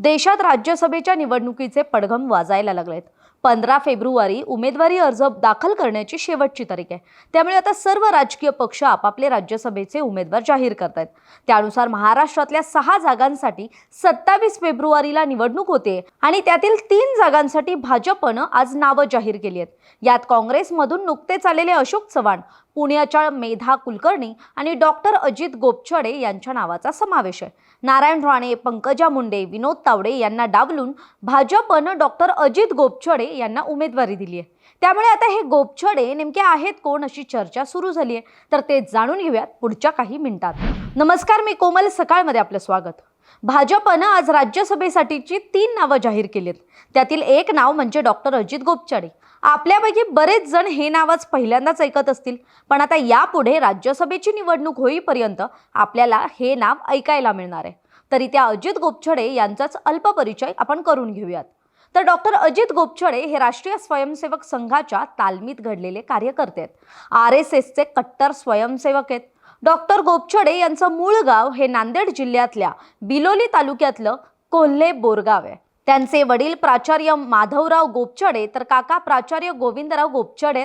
देशात राज्यसभेच्या निवडणुकीचे पडघम वाजायला लागलेत. पंधरा फेब्रुवारी उमेदवारी अर्ज दाखल करण्याची शेवटची तारीख आहे. त्यामुळे आता सर्व राजकीय पक्ष आपापले राज्यसभेचे उमेदवार जाहीर करत आहेत त्यानुसार महाराष्ट्रातल्या सहा जागांसाठी सत्तावीस फेब्रुवारीला निवडणूक होते आणि त्यातील तीन जागांसाठी भाजपनं आज नावं जाहीर केली आहेत. यात काँग्रेसमधून नुकतेच आलेले अशोक चव्हाण पुण्याच्या मेधा कुलकर्णी आणि डॉक्टर अजित गोपछडे यांच्या नावाचा समावेश आहे. नारायण राणे पंकजा मुंडे विनोद तावडे यांना डावलून भाजपनं डॉक्टर अजित गोपछडे यांना उमेदवारी दिली आहे त्यामुळे आता हे गोपछडे नेमके आहेत कोण अशी चर्चा सुरू झाली आहे तर ते जाणून घेऊयात पुढच्या काही मिनिटात. नमस्कार मी कोमल सकाळमध्ये आपलं स्वागत. भाजपनं आज राज्यसभेसाठीची तीन नावं जाहीर केली आहेत त्यातील एक नाव म्हणजे डॉक्टर अजित गोपछडे आपल्यापैकी बरेच जण हे नावच पहिल्यांदाच ऐकत असतील पण आता यापुढे राज्यसभेची निवडणूक होईपर्यंत आपल्याला हे नाव ऐकायला मिळणार आहे. तरी त्या अजित गोपछडे यांचाच अल्प परिचय आपण करून घेऊयात. तर डॉक्टर अजित गोपछडे हे राष्ट्रीय स्वयंसेवक संघाच्या तालमीत घडलेले कार्यकर्ते आहेत. आर एस एसचे कट्टर स्वयंसेवक आहेत. डॉक्टर गोपछडे यांचं मूळ गाव हे नांदेड जिल्ह्यातल्या बिलोली तालुक्यातलं कोल्हे बोरगाव आहे. त्यांचे वडील प्राचार्य माधवराव गोपछडे तर काका प्राचार्य गोविंदराव गोपछडे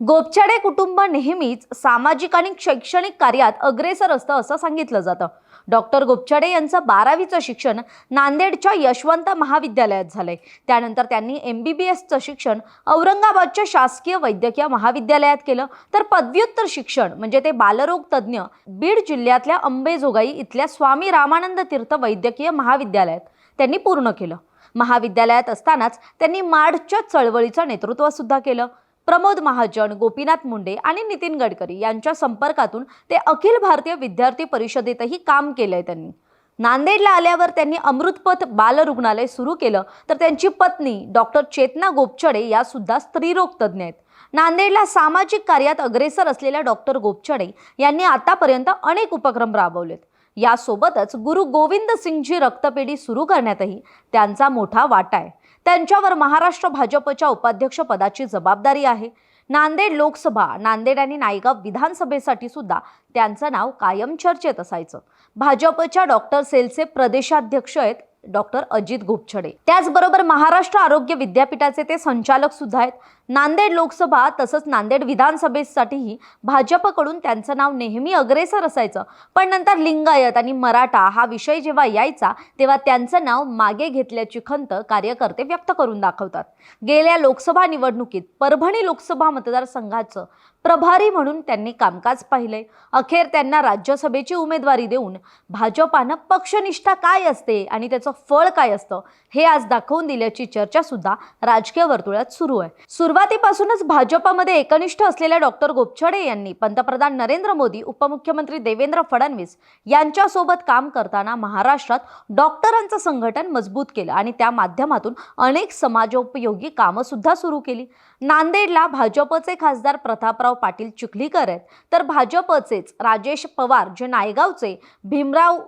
गोपछडे कुटुंब नेहमीच सामाजिक आणि शैक्षणिक कार्यात अग्रेसर असतं असं सांगितलं जातं. डॉक्टर गोपचाडे यांचं बारावीचं शिक्षण नांदेडच्या यशवंत महाविद्यालयात झालंय. त्यानंतर त्यांनी एम बी बी एसचं शिक्षण औरंगाबादच्या शासकीय वैद्यकीय महाविद्यालयात केलं. तर पदव्युत्तर शिक्षण म्हणजे ते बालरोग तज्ज्ञ बीड जिल्ह्यातल्या अंबेजोगाई इथल्या स्वामी रामानंद तीर्थ वैद्यकीय महाविद्यालयात त्यांनी पूर्ण केलं. महाविद्यालयात असतानाच त्यांनी माडच्या चळवळीचं नेतृत्व सुद्धा केलं. प्रमोद महाजन गोपीनाथ मुंडे आणि नितीन गडकरी यांच्या संपर्कातून ते अखिल भारतीय विद्यार्थी परिषदेतही काम केलंय त्यांनी. नांदेडला आल्यावर त्यांनी अमृतपथ बालरुग्णालय सुरू केलं तर त्यांची पत्नी डॉक्टर चेतना गोपचडे या सुद्धा स्त्रीरोग तज्ज्ञ आहेत. नांदेडला सामाजिक कार्यात अग्रेसर असलेल्या डॉक्टर गोपचडे यांनी आतापर्यंत अनेक उपक्रम राबवलेत. यासोबतच गुरु गोविंद सिंगजी रक्तपेढी सुरू करण्यातही त्यांचा मोठा वाटा आहे. त्यांच्यावर महाराष्ट्र भाजपच्या उपाध्यक्षपदाची जबाबदारी आहे. नांदेड लोकसभा नांदेड आणि नायगाव विधानसभेसाठी सुद्धा त्यांचं नाव कायम चर्चेत असायचं. भाजपच्या डॉक्टर सेलचे प्रदेशाध्यक्ष आहेत डॉक्टर अजित गोपछडे त्याचबरोबर महाराष्ट्र आरोग्य विद्यापीठाचे ते संचालक सुद्धा आहेत. नांदेड लोकसभा तसंच नांदेड विधानसभेसाठीही भाजपकडून त्यांचं नाव नेहमी अग्रेसर असायचं. पण नंतर लिंगायत आणि मराठा हा विषय जेव्हा यायचा तेव्हा त्यांचं नाव मागे घेतल्याची खंत कार्यकर्ते व्यक्त करून दाखवतात. गेल्या लोकसभा निवडणुकीत परभणी लोकसभा मतदारसंघाचं प्रभारी म्हणून त्यांनी कामकाज पाहिलंय अखेर त्यांना राज्यसभेची उमेदवारी देऊन भाजपानं पक्षनिष्ठा काय असते आणि त्याचं फळ काय असतं हे आज दाखवून दिल्याची चर्चा सुद्धा राजकीय वर्तुळात सुरू आहे. सुरुवातीपासूनच भाजपमध्ये एकनिष्ठ असलेल्या डॉक्टर गोपछडे यांनी पंतप्रधान नरेंद्र मोदी उपमुख्यमंत्री देवेंद्र फडणवीस यांच्यासोबत काम करताना महाराष्ट्रात डॉक्टरांचं संघटन मजबूत केलं आणि त्या माध्यमातून अनेक समाजोपयोगी कामं सुद्धा सुरू केली. नांदेडला भाजपचे खासदार प्रतापराव पाटील चिखलीकर आहेत. तर भाजपचेच राजेश पवार जे नायगावचे भीमराव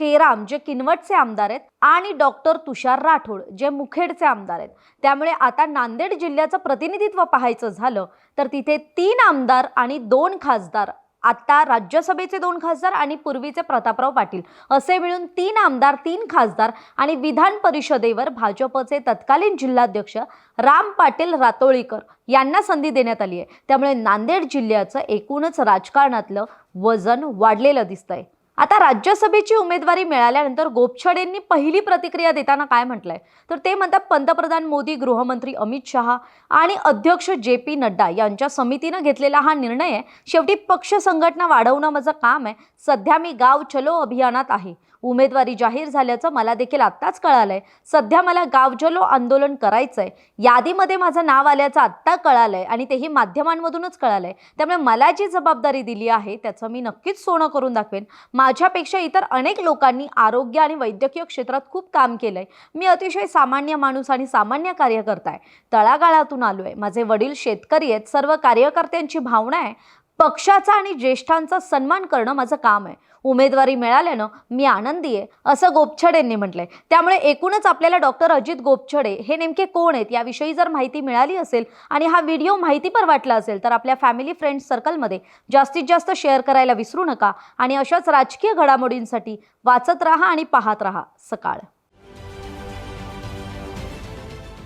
केराम जे किनवटचे आमदार आहेत आणि डॉक्टर तुषार राठोड जे मुखेडचे आमदार आहेत. त्यामुळे आता नांदेड जिल्ह्याचं प्रतिनिधित्व पाहायचं झालं तर तिथे तीन आमदार आणि दोन खासदार. आता राज्यसभेचे दोन खासदार आणि पूर्वीचे प्रतापराव पाटील. असे मिळून तीन आमदार तीन खासदार आणि विधान परिषदेवर भाजपचे तत्कालीन जिल्हाध्यक्ष राम पाटील रातोळीकर यांना संधी देण्यात आली आहे. त्यामुळे नांदेड जिल्ह्याचं एकूणच राजकारणातलं वजन वाढलेलं दिसतंय. आता राज्यसभेची उमेदवारी मिळाल्यानंतर गोपछडेंनी पहिली प्रतिक्रिया देताना काय म्हटलंय? तर ते म्हणतात पंतप्रधान मोदी गृहमंत्री अमित शहा आणि अध्यक्ष जे पी नड्डा यांच्या समितीनं घेतलेला हा निर्णय आहे. शेवटी पक्ष संघटना वाढवणं माझं काम आहे. सध्या मी गाव चलो अभियानात आहे. उमेदवारी जाहीर झाल्याचं मला देखील आत्ताच कळालंय. सध्या मला गावजलो आंदोलन आंदोलन करायचंय. यादीमध्ये माझं नाव आल्याचं आत्ता कळालंय आणि तेही माध्यमांमधूनच कळालंय. त्यामुळे मला जी जबाबदारी दिली आहे त्याचं मी नक्कीच सोनं करून दाखवेन. माझ्यापेक्षा इतर अनेक लोकांनी आरोग्य आणि वैद्यकीय क्षेत्रात खूप काम केलंय. मी अतिशय सामान्य माणूस आणि सामान्य कार्यकर्ता आहे. तळागाळातून आलो आहे माझे वडील शेतकरी आहेत. सर्व कार्यकर्त्यांची भावना आहे. पक्षाचा आणि ज्येष्ठांचा सन्मान करणं माझं काम आहे. उमेदवारी मिळाल्यानं मी आनंदी आहे असं गोपछडेंनी म्हटलंय. त्यामुळे एकूणच आपल्याला डॉक्टर अजित गोपछडे हे नेमके कोण आहेत याविषयी जर माहिती मिळाली असेल आणि हा व्हिडिओ माहितीपर वाटला असेल तर आपल्या फॅमिली फ्रेंड्स सर्कलमध्ये जास्तीत जास्त शेअर करायला विसरू नका आणि अशाच राजकीय घडामोडींसाठी वाचत राहा आणि पाहत राहा सकाळ.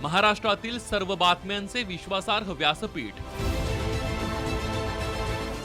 महाराष्ट्रातील सर्व बातम्यांचे विश्वासार्ह व्यासपीठ.